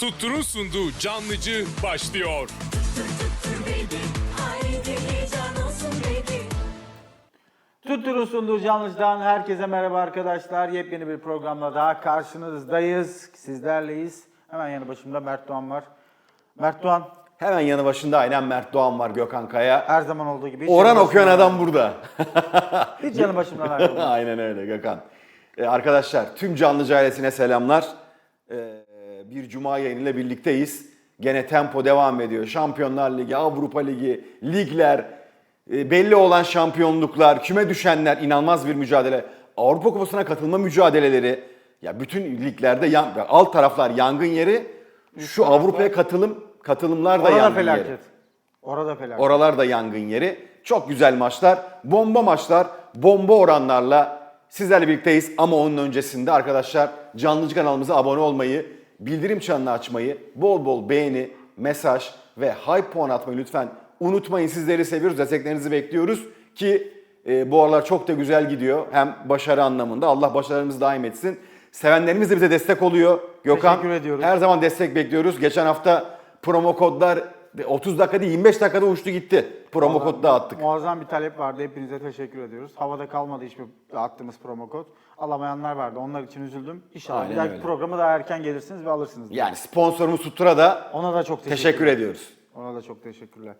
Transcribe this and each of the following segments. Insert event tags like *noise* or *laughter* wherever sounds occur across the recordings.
Tuttur'un sunduğu Canlıcı başlıyor. Tuttur'un sunduğu Canlıcı'dan herkese merhaba arkadaşlar. Yepyeni bir programla daha karşınızdayız. Sizlerleyiz. Hemen yanı başımda Mert Doğan var. Mert Doğan Hemen yanı başında aynen Mert Doğan var Gökhan Kaya. her zaman olduğu gibi. hiç Oran yanı okuyan başımdan- adam burada. *laughs* Hiç yanı başımdan ayrılmıyor. *laughs* aynen öyle Gökhan. Ee, arkadaşlar tüm Canlıcı ailesine selamlar. Ee, bir cuma yayınıyla birlikteyiz. Gene tempo devam ediyor. Şampiyonlar Ligi, Avrupa Ligi, ligler, e, belli olan şampiyonluklar, küme düşenler inanılmaz bir mücadele. Avrupa Kupası'na katılma mücadeleleri. Ya bütün liglerde yan, alt taraflar yangın yeri. Şu Avrupa'ya katılım katılımlar da Orada yangın felaket. yeri. Orada felaket. Oralar da yangın yeri. Çok güzel maçlar. Bomba maçlar. Bomba oranlarla sizlerle birlikteyiz. Ama onun öncesinde arkadaşlar Canlıcı kanalımıza abone olmayı, bildirim çanını açmayı, bol bol beğeni, mesaj ve hype puan atmayı lütfen unutmayın. Sizleri seviyoruz. Desteklerinizi bekliyoruz ki e, bu aralar çok da güzel gidiyor. Hem başarı anlamında. Allah başarılarımızı daim etsin. Sevenlerimiz de bize destek oluyor. Gökhan Teşekkür ediyoruz. her zaman destek bekliyoruz. Geçen hafta promo kodlar 30 dakika değil 25 dakikada uçtu gitti. Promo kod dağıttık. Muazzam bir talep vardı. Hepinize teşekkür ediyoruz. Havada kalmadı hiçbir attığımız promo kod. Alamayanlar vardı. Onlar için üzüldüm. İnşallah Aynen bir dahaki öyle. programa daha erken gelirsiniz ve alırsınız. Yani sponsorumuz Sutra da Ona da çok teşekkür, teşekkür ediyoruz. Ona da çok teşekkürler.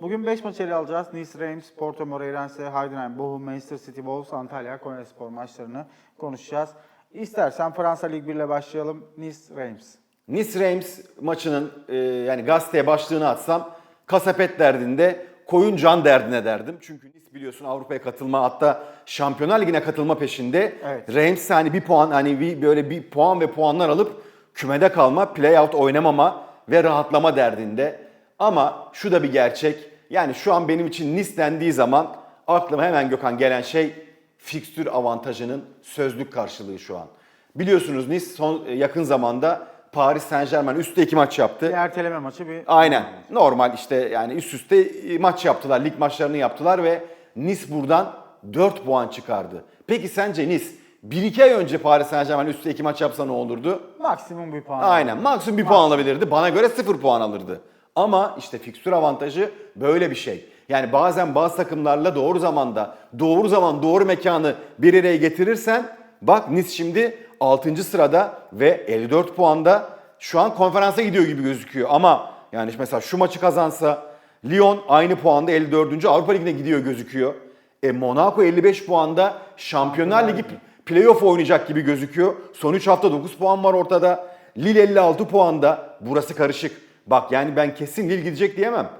Bugün 5 maç ele alacağız. Nice Reims, Porto Moreirense, Heidenheim, Bochum, Manchester City, Wolves, Antalya, Konyaspor maçlarını konuşacağız. İstersen Fransa Lig 1 ile başlayalım. Nice Reims. Nice Reims maçının e, yani gazeteye başlığını atsam kasapet derdinde koyun can derdine derdim. Çünkü Nice biliyorsun Avrupa'ya katılma hatta Şampiyonlar Ligi'ne katılma peşinde. Evet. Reims hani bir puan hani bir, böyle bir puan ve puanlar alıp kümede kalma, playout oynamama ve rahatlama derdinde. Ama şu da bir gerçek. Yani şu an benim için Nice dendiği zaman aklıma hemen Gökhan gelen şey fikstür avantajının sözlük karşılığı şu an. Biliyorsunuz Nice son yakın zamanda Paris Saint Germain üstte iki maç yaptı. Bir erteleme maçı bir... Aynen. Normal işte yani üst üste maç yaptılar. Lig maçlarını yaptılar ve Nice buradan 4 puan çıkardı. Peki sence Nice 1-2 ay önce Paris Saint Germain üstte iki maç yapsa ne olurdu? Maksimum bir puan. Aynen. Maksimum bir puan alabilirdi. Bana göre 0 puan alırdı. Ama işte fikstür avantajı böyle bir şey. Yani bazen bazı takımlarla doğru zamanda, doğru zaman, doğru mekanı bir araya getirirsen bak Nice şimdi 6. sırada ve 54 puanda şu an konferansa gidiyor gibi gözüküyor. Ama yani mesela şu maçı kazansa Lyon aynı puanda 54. Avrupa Ligi'ne gidiyor gözüküyor. E Monaco 55 puanda Şampiyonlar Ligi playoff oynayacak gibi gözüküyor. Son 3 hafta 9 puan var ortada. Lille 56 puanda. Burası karışık. Bak yani ben kesin Lille gidecek diyemem.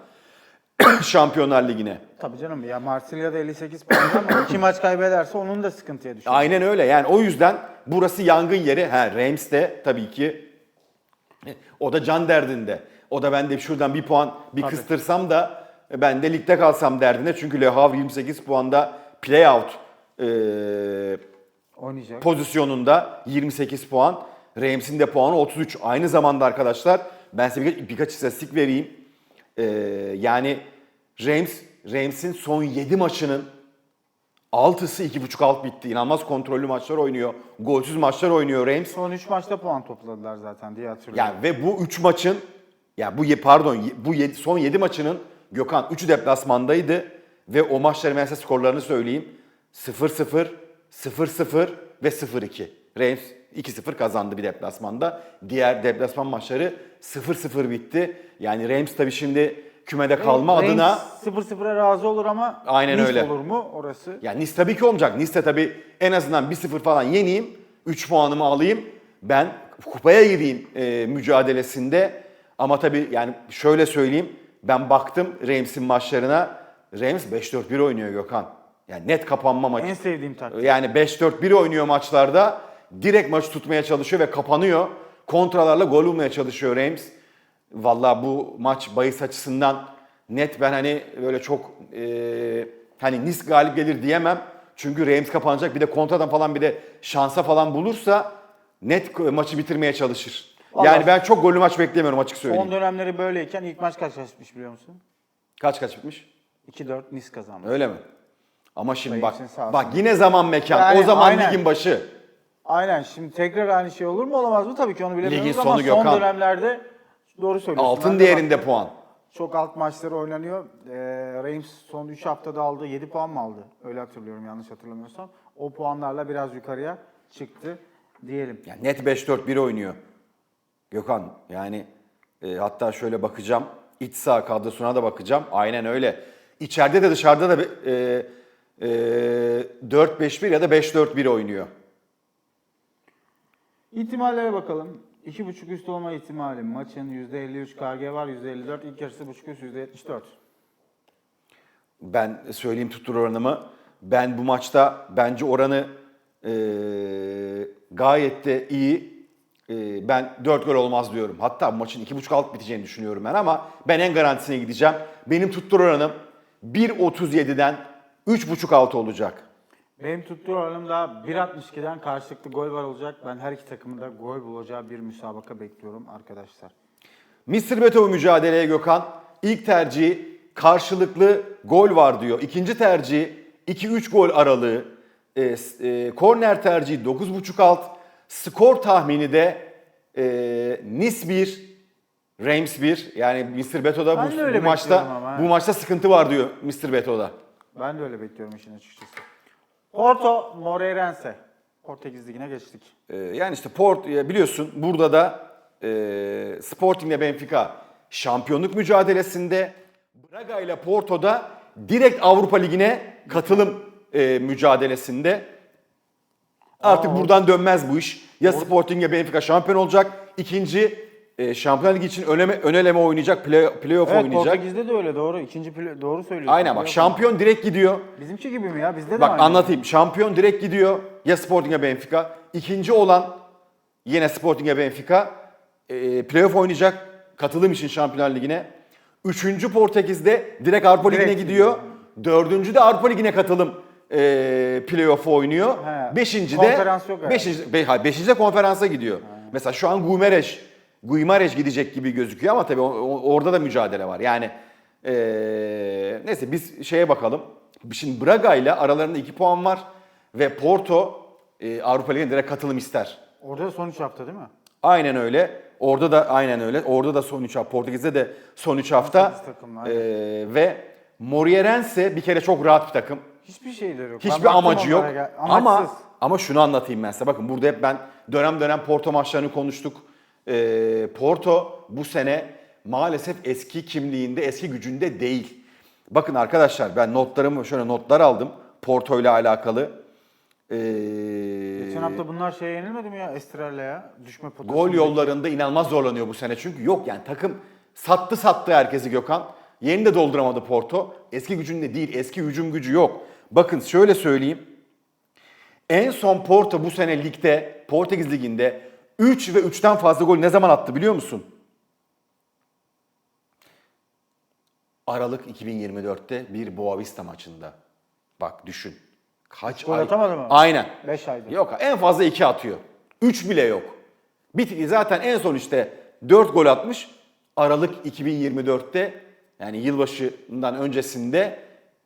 *clears throat* Şampiyonlar Ligi'ne. Tabii canım ya Marsilya'da 58 puan ama iki maç kaybederse onun da sıkıntıya düşer. Aynen öyle. Yani o yüzden burası yangın yeri. Ha Reims de tabii ki o da can derdinde. O da ben de şuradan bir puan bir Tabii. kıstırsam da ben de ligde kalsam derdinde. Çünkü Le Havre 28 puanda playout e, Oynayacak. pozisyonunda 28 puan. Reims'in de puanı 33. Aynı zamanda arkadaşlar ben size birkaç, birkaç istatistik vereyim. Ee, yani Reims, Reims'in son 7 maçının 6'sı 2.5 alt bitti. İnanılmaz kontrollü maçlar oynuyor. Golsüz maçlar oynuyor Reims. Son 3 maçta puan topladılar zaten diye hatırlıyorum. Yani ve bu 3 maçın ya bu ye- pardon bu yedi- son 7 maçının Gökhan 3'ü deplasmandaydı ve o maçların size skorlarını söyleyeyim. 0-0, 0-0 ve 0-2. Reims 2-0 kazandı bir deplasmanda. Diğer deplasman maçları 0-0 bitti. Yani Reims tabii şimdi kümede kalma Reims adına 0-0'a razı olur ama Aynen Nice öyle. olur mu orası? yani Nice tabii ki olmayacak. Nice de tabii en azından 1-0 falan yeneyim, 3 puanımı alayım. Ben kupaya gideyim e, mücadelesinde. Ama tabii yani şöyle söyleyeyim. Ben baktım Reims'in maçlarına. Reims 5-4-1 oynuyor Gökhan. Yani net kapanma maçı. En sevdiğim taktik. Yani 5-4-1 oynuyor maçlarda. Direkt maçı tutmaya çalışıyor ve kapanıyor. Kontralarla gol bulmaya çalışıyor Reims. Vallahi bu maç bahis açısından net ben hani böyle çok e, hani Nice galip gelir diyemem. Çünkü Reims kapanacak bir de kontradan falan bir de şansa falan bulursa net maçı bitirmeye çalışır. Vallahi- Yani ben çok gollü maç beklemiyorum açık söyleyeyim. Son dönemleri böyleyken ilk maç kaç kaç bitmiş biliyor musun? Kaç kaç bitmiş? 2-4 Nice kazandı. Öyle mi? Ama şimdi bak bak yine zaman mekan. Yani o zaman aynen. ligin başı. Aynen şimdi tekrar aynı şey olur mu olamaz mı? Tabii ki onu bilemiyoruz Ligin ama sonu son Gökhan. dönemlerde doğru söylüyorsun. Altın Ben de değerinde baktım. puan. Çok alt maçları oynanıyor. Ee, Reims son 3 haftada aldı. 7 puan mı aldı? Öyle hatırlıyorum yanlış hatırlamıyorsam. O puanlarla biraz yukarıya çıktı diyelim. Yani net 5-4-1 oynuyor. Gökhan yani e, hatta şöyle bakacağım. İç saha kadrosuna da bakacağım. Aynen öyle. İçeride de dışarıda da e, e, 4-5-1 ya da 5-4-1 oynuyor. İhtimallere bakalım. 2.5 üst olma ihtimali. Maçın %53 KG var, %54. İlk yarısı buçuk üst %74. Ben söyleyeyim tuttur oranımı. Ben bu maçta bence oranı e, gayet de iyi. E, ben 4 gol olmaz diyorum. Hatta bu maçın 2.5 alt biteceğini düşünüyorum ben ama ben en garantisine gideceğim. Benim tuttur oranım 1.37'den 3.5 alt olacak. Benim tuttuğum oranım da 1.62'den karşılıklı gol var olacak. Ben her iki takımın da gol bulacağı bir müsabaka bekliyorum arkadaşlar. Mr. Beto mücadeleye Gökhan. İlk tercihi karşılıklı gol var diyor. İkinci tercihi 2-3 gol aralığı. E, e, korner tercihi 9.5 alt. Skor tahmini de e, Nice 1, Reims 1. Yani Mr. Beto'da bu, bu maçta ama, bu maçta sıkıntı var diyor Mr. Beto'da. Ben de öyle bekliyorum işin açıkçası. Porto, Moreirense. Portekiz Ligi'ne geçtik. Ee, yani işte Port e, biliyorsun burada da e, Sporting ile Benfica şampiyonluk mücadelesinde Braga ile Porto'da direkt Avrupa Ligi'ne katılım e, mücadelesinde. Artık Aa. buradan dönmez bu iş. Ya Sporting ya Benfica şampiyon olacak. İkinci e, Şampiyonlar Ligi için öneme, öneleme oynayacak, play, playoff Evet oynayacak. Portekiz'de de öyle doğru. İkinci pl- doğru söylüyorsun. Aynen bak şampiyon direkt gidiyor. Bizimki gibi mi ya? Bizde de Bak aynı. anlatayım. Şampiyon direkt gidiyor. Ya Sporting ya Benfica. İkinci olan yine Sporting ya Benfica. E, playoff oynayacak. Katılım için Şampiyonlar Ligi'ne. Üçüncü Portekiz'de direkt Avrupa Ligi'ne gidiyor. Dördüncü de Avrupa Ligi'ne katılım e, playoff'u oynuyor. He. Beşinci de Konferans yok beşinci, be, hayır, beşinci de konferansa gidiyor. Mesela şu an Guimarães Guimarães gidecek gibi gözüküyor ama tabii orada da mücadele var. Yani e, neyse biz şeye bakalım. Şimdi Braga ile aralarında 2 puan var ve Porto e, Avrupa Ligi'ne direkt katılım ister. Orada da son üç hafta değil mi? Aynen öyle. Orada da aynen öyle. Orada da son 3 hafta. Portekiz'de de son 3 hafta. 18 takımlar. E, ve Moreirense bir kere çok rahat bir takım. Hiçbir şeyleri yok. Ben Hiçbir baktım amacı yok. Ama ama şunu anlatayım ben size. Bakın burada hep ben dönem dönem Porto maçlarını konuştuk. Ee, Porto bu sene maalesef eski kimliğinde, eski gücünde değil. Bakın arkadaşlar ben notlarımı şöyle notlar aldım Porto ile alakalı. Ee, Geçen hafta bunlar şeye yenilmedi mi ya Estrella ya? Düşme potası. Gol yollarında inanılmaz zorlanıyor bu sene çünkü yok yani takım sattı sattı herkesi Gökhan. Yeni de dolduramadı Porto. Eski gücünde değil, eski hücum gücü yok. Bakın şöyle söyleyeyim. En son Porto bu sene ligde, Portekiz liginde 3 ve 3'ten fazla gol ne zaman attı biliyor musun? Aralık 2024'te bir Boavista maçında. Bak düşün. Kaç gol ay? atamadı mı? Aynen. Beş aydır. Yok en fazla 2 atıyor. 3 bile yok. Bir, zaten en son işte 4 gol atmış. Aralık 2024'te yani yılbaşından öncesinde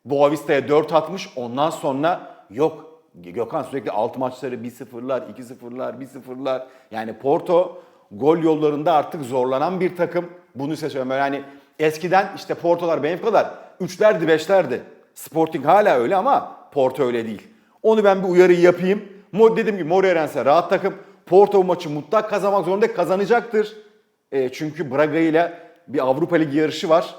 Boavista'ya 4 atmış. Ondan sonra yok. Gökhan sürekli alt maçları 1-0'lar, 2-0'lar, 1-0'lar. Yani Porto gol yollarında artık zorlanan bir takım. Bunu size söylüyorum. Yani eskiden işte Porto'lar, Benfica'lar 3'lerdi, 5'lerdi. Sporting hala öyle ama Porto öyle değil. Onu ben bir uyarıyı yapayım. Dedim ki Moreirense rahat takım. Porto bu maçı mutlak kazanmak zorunda kazanacaktır. E, çünkü Braga ile bir Avrupa Ligi yarışı var.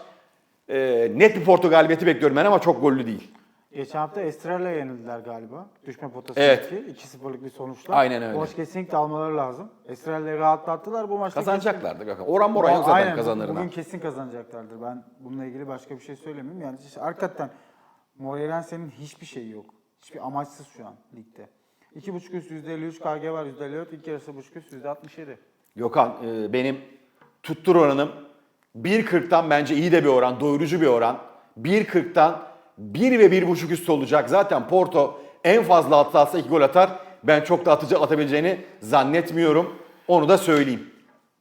E, net bir Porto galibiyeti bekliyorum ben ama çok gollü değil. Geçen hafta Estrella'ya yenildiler galiba. Düşme potası Evet. 2-0'lık bir sonuçla. Aynen öyle. Maç kesinlikle almaları lazım. Estrella'yı rahatlattılar. Bu maçta Kazanacaklardı Gökhan. Oran kesin- moran yok zaten Aynen, kazanırına. Bugün kesin kazanacaklardır. Ben bununla ilgili başka bir şey söylemeyeyim. Yani işte hakikaten Moreirense'nin hiçbir şeyi yok. Hiçbir amaçsız şu an ligde. 2.5 üst %53 KG var %54. İlk yarısı buçuk üst %67. Gökhan e, benim tuttur oranım 1.40'tan bence iyi de bir oran, doyurucu bir oran. 1.40'tan 1 ve 1.5 üstü olacak. Zaten Porto en fazla atlarsa 2 gol atar. Ben çok da atıcı atabileceğini zannetmiyorum. Onu da söyleyeyim.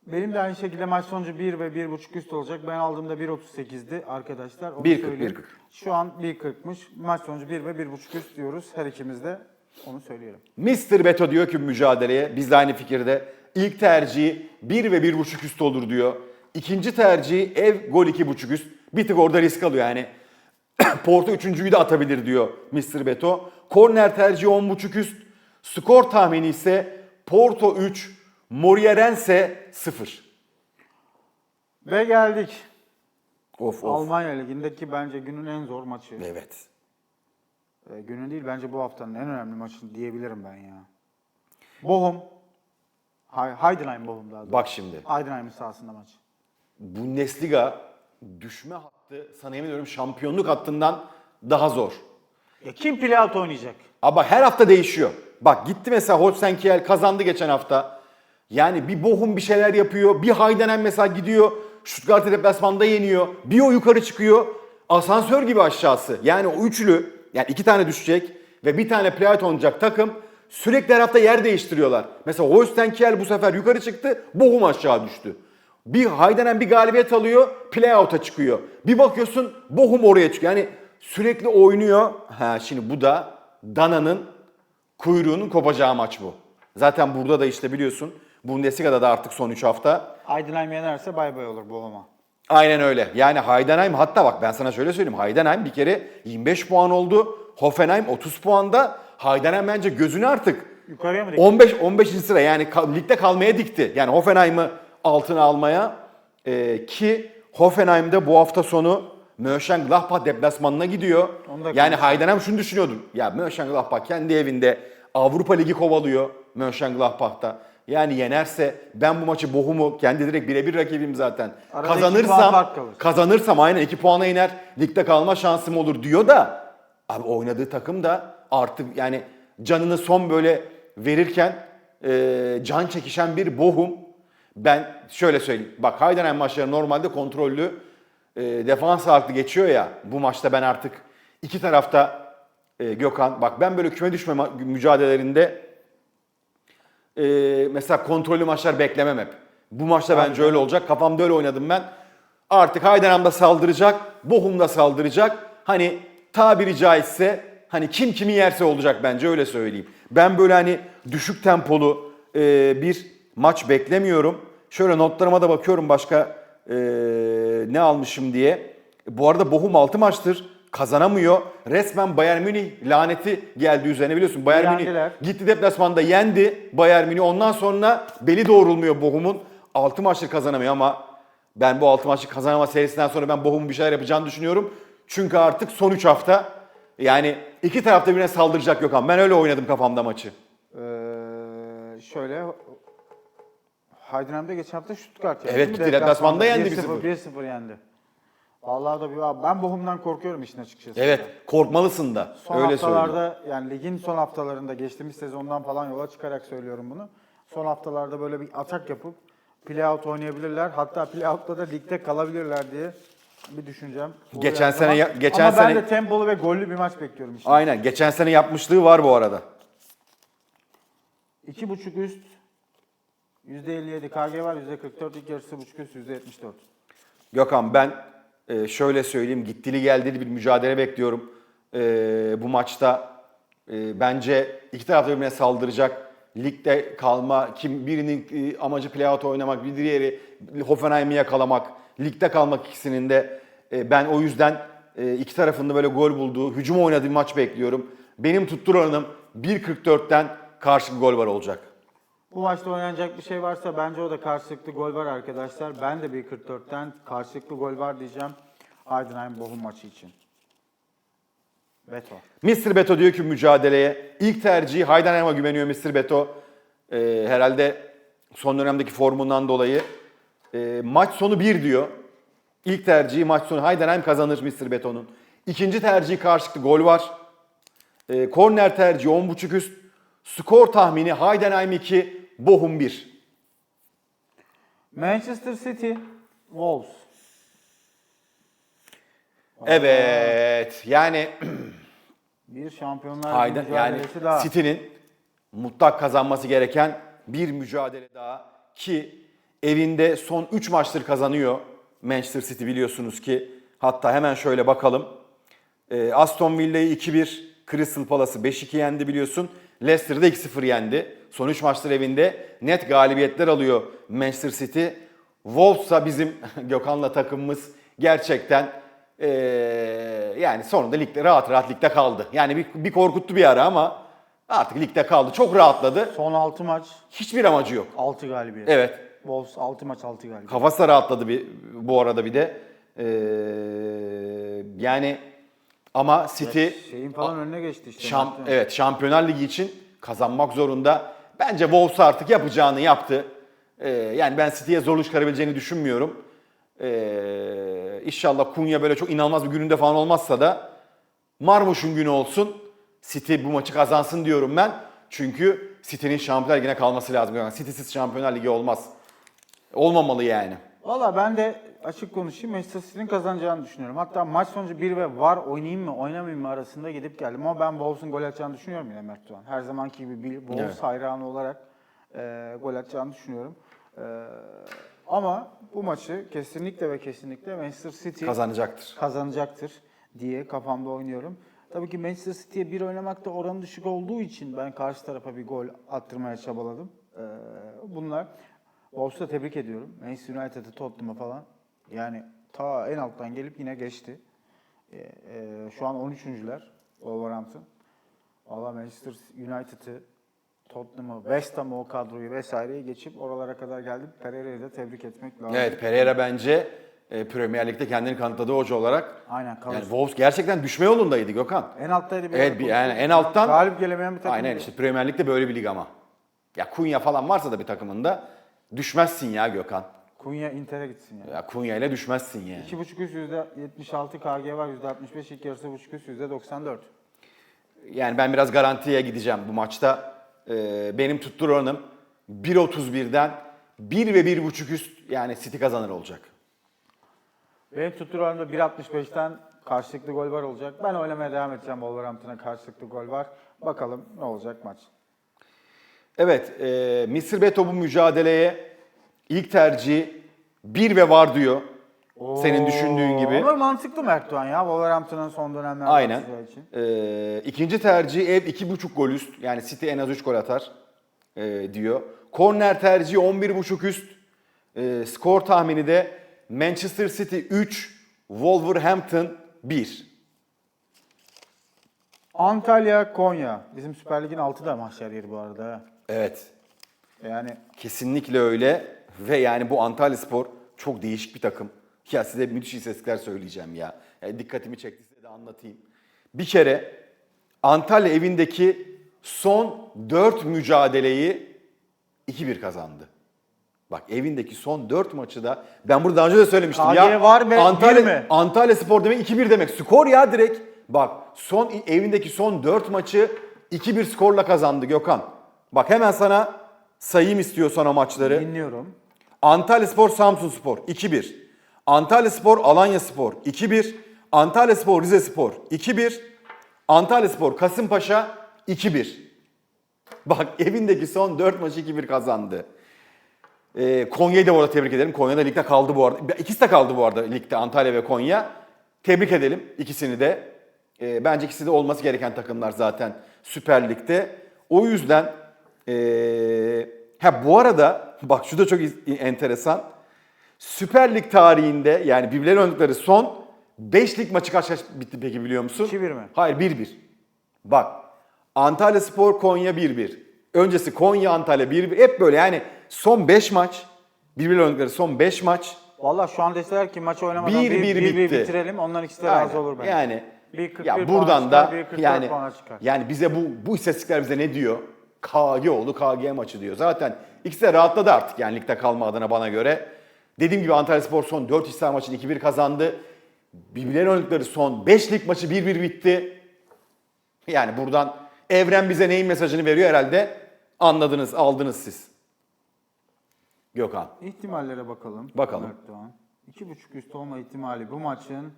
Benim de aynı şekilde maç sonucu 1 ve 1.5 üst olacak. Ben aldığımda 1.38'di arkadaşlar. Onu 1.40, söyleyeyim. 1.40. Şu an 1.40'mış. Maç sonucu 1 ve 1.5 üst diyoruz her ikimiz de. Onu söyleyelim. Mr. Beto diyor ki mücadeleye biz de aynı fikirde. İlk tercihi 1 ve 1.5 üst olur diyor. İkinci tercihi ev gol 2.5 üst. Bir tık orada risk alıyor yani. *coughs* Porto üçüncüyü de atabilir diyor Mr. Beto. Korner tercihi 10.5 üst. Skor tahmini ise Porto 3, Morierense 0. Ve geldik. Of of. Almanya Ligi'ndeki bence günün en zor maçı. Evet. Ee, günün değil bence bu haftanın en önemli maçı diyebilirim ben ya. Bochum. Hay Heidenheim Bochum daha doğrusu. Bak şimdi. Heidenheim'in sahasında maç. Bundesliga düşme hattı sana yemin ediyorum şampiyonluk hattından daha zor. Ya kim playout oynayacak? Ama her hafta değişiyor. Bak gitti mesela Holstein Kiel kazandı geçen hafta. Yani bir Bochum bir şeyler yapıyor. Bir Heidenheim mesela gidiyor. Stuttgart'ı deplasmanda yeniyor. Bir o yukarı çıkıyor. Asansör gibi aşağısı. Yani o üçlü yani iki tane düşecek ve bir tane playout oynayacak takım sürekli her hafta yer değiştiriyorlar. Mesela Holstein Kiel bu sefer yukarı çıktı. Bochum aşağı düştü. Bir Heidenheim bir galibiyet alıyor, playout'a çıkıyor. Bir bakıyorsun Bochum oraya çıkıyor. Yani sürekli oynuyor. Ha şimdi bu da Dana'nın kuyruğunun kopacağı maç bu. Zaten burada da işte biliyorsun Bundesliga'da da artık son 3 hafta. Heidenheim yenerse bay bay olur Bochum'a. Aynen öyle. Yani Heidenheim hatta bak ben sana şöyle söyleyeyim. Heidenheim bir kere 25 puan oldu. Hoffenheim 30 puanda. Heidenheim bence gözünü artık Yukarıya mı dikti? 15 15. sıra yani ka- ligde kalmaya dikti. Yani Hoffenheim'ı altına almaya Ee, ki Hoffenheim'de bu hafta sonu Mönchengladbach deplasmanına gidiyor. Yani. Heidenheim şunu düşünüyordu. Ya Mönchengladbach kendi evinde Avrupa Ligi kovalıyor Mönchengladbach'ta. Yani yenerse ben bu maçı Bochum'u kendi direkt birebir rakibim zaten. Arada iki puan Kazanırsam fark kalır. kazanırsam aynen 2 puana iner. Ligde kalma şansım olur diyor da abi oynadığı takım da artık yani canını son böyle verirken e, can çekişen bir Bochum. Ben şöyle söyleyeyim. Bak Heidenheim maçları normalde kontrollü e, defans ağırlıklı geçiyor ya. Bu maçta ben artık iki tarafta e, Gökhan bak ben böyle küme düşme mücadelelerinde e, mesela kontrollü maçlar beklemem hep. Bu maçta bence öyle olacak. Kafamda öyle oynadım ben. Artık Heidenheim da saldıracak, Bochum da saldıracak. Hani tabiri caizse hani kim kimi yerse olacak bence öyle söyleyeyim. Ben böyle hani düşük tempolu e, bir maç beklemiyorum. Şöyle notlarıma da bakıyorum başka e, ne almışım diye. Bu arada Bochum 6 maçtır kazanamıyor. Resmen Bayern Münih laneti geldi üzerine biliyorsun. Bayern Münih Yendiler. Gitti deplasmanda yendi Bayern Münih. Ondan sonra beli doğrulmuyor Bochum'un. 6 maçtır kazanamıyor ama ben bu 6 maçlık kazanama serisinden sonra ben Bochum'un bir şeyler yapacağını düşünüyorum. Çünkü artık son 3 hafta yani iki tarafta birine saldıracak Gökhan. Ben öyle oynadım kafamda maçı. Ee, şöyle Heidenheim'de geçen hafta Stuttgart yendi. Evet, deplasmanda yendi 1-0. 1-0. 1-0 yendi. Vallahi da bir ben Bochum'dan korkuyorum işin açıkçası. Evet korkmalısın da. Son öyle haftalarda yani ligin son haftalarında geçtiğimiz sezondan falan yola çıkarak söylüyorum bunu. Son haftalarda böyle bir atak yapıp playout oynayabilirler. Hatta playout'ta da ligde kalabilirler diye bir düşüncem. Geçen sene ya- geçen Ama ben sene- de tempolu ve gollü bir maç bekliyorum işte. Aynen geçen sene yapmışlığı var bu arada. 2.5 üst %57 KG var, %44 ilk yarısı buçuk üst, %74. Gökhan ben e, şöyle söyleyeyim gittili geldili bir mücadele bekliyorum. E, bu maçta e, bence iki taraf da birbirine saldıracak. Ligde kalma, kim birinin amacı playout oynamak, bir diğeri Hoffenheim'i yakalamak, ligde kalmak ikisinin de. Ben o yüzden iki tarafında böyle gol bulduğu, hücum oynadığı bir maç bekliyorum. Benim tutturanım 1.44'ten karşı gol var olacak. Bu maçta oynanacak bir şey varsa bence o da karşılıklı gol var arkadaşlar. Ben de 1.44'ten karşılıklı gol var diyeceğim. Heidenheim Bochum maçı için. Beto. Mr. Beto diyor ki mücadeleye ilk tercihi Heidenheim'a güveniyor Mr. Beto. Ee, herhalde son dönemdeki formundan dolayı. Ee, maç sonu 1 diyor. İlk tercihi maç sonu Heidenheim kazanır Mr. Beto'nun. İkinci tercihi karşılıklı gol var. Ee, korner tercihi 10.5 üst. Skor tahmini Heidenheim 2, Bochum 1. Manchester City, Wolves. Evet yani *clears throat* Bir şampiyonlar Hayden Ligi yani mücadelesi daha. City'nin mutlak kazanması gereken bir mücadele daha ki evinde son 3 maçtır kazanıyor Manchester City biliyorsunuz ki. Hatta hemen şöyle bakalım. Ee, Aston Villa'yı 2-1, Crystal Palace'ı 5-2 yendi biliyorsun. Leicester'ı da 2-0 yendi. Son 3 maçlar evinde net galibiyetler alıyor Manchester City. Wolves'a bizim *laughs* Gökhan'la takımımız gerçekten eee, yani sonunda ligde rahat rahat ligde kaldı. Yani bir, bir korkuttu bir ara ama artık ligde kaldı. Çok rahatladı. Son 6 maç Hiçbir amacı yok. 6 galibiyet. Evet. Wolves 6 maç 6 galibiyet. Kafası da rahatladı bir, bu arada bir de. Ee, yani ama City Şeyin falan önüne geçti işte. şam, Martin. evet Şampiyonlar Ligi için kazanmak zorunda. Bence Wolves artık yapacağını yaptı. Ee, yani ben City'ye zorluk çıkarabileceğini düşünmüyorum. Ee, inşallah Kunya böyle çok inanılmaz bir gününde falan olmazsa da Marmuş'un günü olsun. City bu maçı kazansın diyorum ben. Çünkü City'nin Şampiyonlar Ligi'ne kalması lazım. Yani City'siz Şampiyonlar Ligi olmaz. Olmamalı yani. Valla ben de açık konuşayım Manchester City'nin kazanacağını düşünüyorum. Hatta maç sonucu 1 ve var oynayayım mı oynamayayım mı arasında gidip geldim. Ama ben Wolves'un gol atacağını düşünüyorum yine Mert Doğan. Her zamanki gibi bir Wolves Evet. hayranı olarak e, gol atacağını düşünüyorum. E, ama bu maçı kesinlikle ve kesinlikle Manchester City Kazanacaktır. kazanacaktır diye kafamda oynuyorum. Tabii ki Manchester City'ye bir oynamakta oranı düşük olduğu için ben karşı tarafa bir gol attırmaya çabaladım. Ee, bunlar Wolves'u tebrik ediyorum. Manchester United'ı Tottenham'a falan yani ta en alttan gelip yine geçti. Ee, e, şu an 13.'ler Wolverhampton. Valla Manchester United'ı Tottenham'ı, West Ham'ı o kadroyu vesaireyi geçip oralara kadar geldi. Pereira'yı da tebrik etmek lazım. Evet Pereira bence e, Premier Lig'de kendini kanıtladığı hoca olarak Aynen kalır. yani Wolves gerçekten düşme yolundaydı Gökhan. En alttaydı bir Evet bir, yani en alttan Galip gelemeyen bir takım. Aynen işte Premier Lig'de böyle bir lig ama. Ya Kunya falan varsa da bir takımında düşmezsin ya Gökhan. Kunya Inter'e gitsin ya. Ya Kunya ile düşmezsin yani. 2.5 üst %76 KG var %65 ilk yarısı buçuk üst %94. Yani ben biraz garantiye gideceğim bu maçta. Ee, benim tuttur oranım 1.31'den 1 ve 1.5 üst yani City kazanır olacak. Benim tutturanımda 1.65'ten karşılıklı gol var olacak. Ben oynamaya devam edeceğim Wolverhampton'a karşılıklı gol var. Bakalım ne olacak maç. Evet, e, Mısır Beto bu mücadeleye ilk tercihi 1 ve var diyor. Senin düşündüğün gibi. Ama mantıklı Mert Doğan ya Wolverhampton'ın son dönemlerde Aynen. atacağı için. Ee, ikinci tercih ev 2.5 gol üst. Yani City en az 3 gol atar e, diyor. Korner tercihi 11.5 üst. Ee, skor tahmini de Manchester City 3, Wolverhampton 1. Antalya, Konya. Bizim Süper Lig'in altı da mahşer yeri bu arada. ha. Evet. Yani Kesinlikle öyle. Ve yani bu Antalya Spor çok değişik bir takım. Ya size müthiş istatistikler söyleyeceğim ya. Yani dikkatimi çekti size de anlatayım. Bir kere Antalya evindeki son 4 mücadeleyi 2-1 kazandı. Bak evindeki son 4 maçı da ben burada daha önce de söylemiştim KG ya. var ve Antalya, mi? Antalya Spor demek 2-1 demek. Skor ya direkt. Bak son evindeki son 4 maçı 2-1 skorla kazandı Gökhan. Bak hemen sana sayayım istiyorsan o maçları. dinliyorum. Antalya Spor Samsun Spor 2-1. Antalya Spor Alanya Spor 2-1. Antalya Spor Rize Spor 2-1. Antalya Spor Kasımpaşa 2-1. Bak *laughs* evindeki son 4 maçı 2-1 kazandı. Ee, Konya'yı da bu arada tebrik ederim. Konya da ligde kaldı bu arada. İkisi de kaldı bu arada ligde Antalya ve Konya. Tebrik edelim ikisini de. Ee, bence ikisi de olması gereken takımlar zaten Süper Lig'de. O yüzden ee, ha bu arada *laughs* bak şu da çok enteresan. Süper Lig tarihinde yani birbirlerine oynadıkları son 5 lig maçı kaç kaç bitti peki biliyor musun? 2-1 mi? Hayır 1-1. Bak Antalya Spor Konya 1-1. Öncesi Konya Antalya 1-1. Hep böyle yani son 5 maç birbirlerine oynadıkları son 5 maç Valla şu an deseler ki maç oynamadan Bir- 1 bir 1 bitti. bitirelim. Onların ikisi de Yani- razı olur bence. Yani 1.41 ya puan buradan çıkar, da 1.44 yani çıkar. yani bize bu bu istatistikler bize ne diyor? KG oldu KG maçı diyor. Zaten ikisi de rahatladı artık yani ligde kalma adına bana göre. Dediğim gibi Antalya Spor son 4 iç saha maçını 2-1 kazandı. Birbirlerine oynadıkları son 5 lig maçı 1-1 bitti. Yani buradan evren bize neyin mesajını veriyor herhalde anladınız, aldınız siz. Gökhan. İhtimallere bakalım. Bakalım. Mert Doğan. 2.5 üst olma ihtimali bu maçın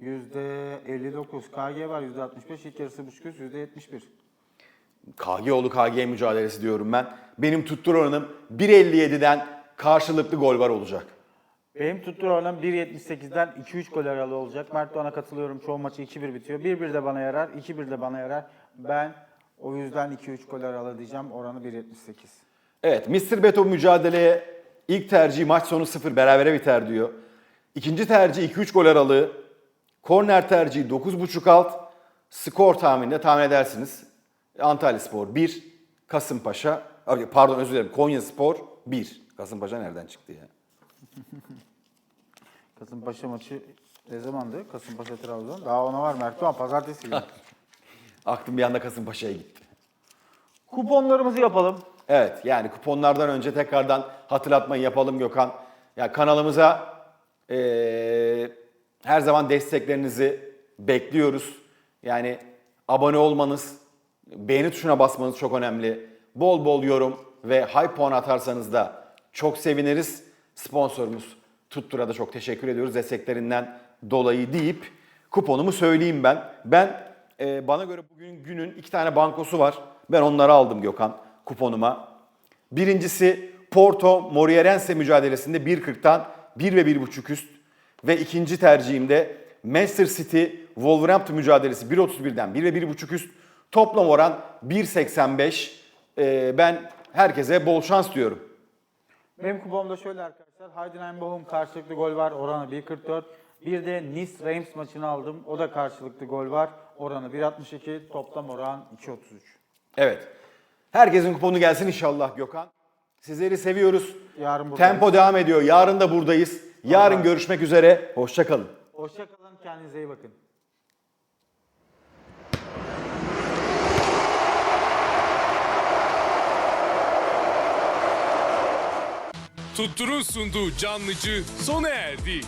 %59 KG var %65 ilk yarısı buçuk üst %71. KGoğlu KG mücadelesi diyorum ben. Benim tuttur oranım 1.57'den karşılıklı gol var olacak. Benim tuttuğum oran 1.78'den 2-3 gol aralığı olacak. Mert Doğan'a katılıyorum. Çoğu maçı 2-1 bitiyor. 1-1 de bana yarar, 2-1 de bana yarar. Ben o yüzden 2-3 gol aralığı diyeceğim. Oranı 1.78. Evet, Mr. Beto mücadeleye ilk tercih maç sonu 0 berabere biter diyor. İkinci tercih 2-3 gol aralığı. Korner tercihi 9.5 alt. Skor tahmininde tahmin edersiniz. Antalya Spor 1, Kasımpaşa, pardon özür dilerim Konya Spor 1. Kasımpaşa nereden çıktı ya? *laughs* Kasımpaşa maçı ne zamandı? Kasımpaşa Trabzon. Daha ona var Mert Doğan. Pazartesi günü. *laughs* Aklım bir anda Kasımpaşa'ya gitti. Kuponlarımızı yapalım. Evet yani kuponlardan önce tekrardan hatırlatmayı yapalım Gökhan. Ya kanalımıza eee, her zaman desteklerinizi bekliyoruz. Yani abone olmanız, beğeni tuşuna basmanız çok önemli. Bol bol yorum ve hype puan atarsanız da çok seviniriz. Sponsorumuz Tuttur'a da çok teşekkür ediyoruz desteklerinden dolayı deyip kuponumu söyleyeyim ben. Ben e, bana göre bugün günün iki tane bankosu var. Ben onları aldım Gökhan kuponuma. Birincisi Porto Moreirense mücadelesinde 1.40'tan 1 ve 1.5 üst. Ve ikinci tercihimde Manchester City Wolverhampton mücadelesi 1.31'den 1 ve 1.5 üst. Toplam oran 1.85. E, ben herkese bol şans diyorum. Benim kuponum da şöyle arkadaşlar. Heidenheim Bochum karşılıklı gol var. Oranı 1.44. Bir de Nice Reims maçını aldım. O da karşılıklı gol var. Oranı 1.62. Toplam oran 2.33. Evet. Herkesin kuponu gelsin inşallah Gökhan. Sizleri seviyoruz. Yarın buradayız. Tempo devam ediyor. Yarın da buradayız. Yarın görüşmek üzere. Hoşçakalın. Hoşçakalın. Kendinize iyi bakın. Tuttur'un sunduğu canlıcı sona erdi.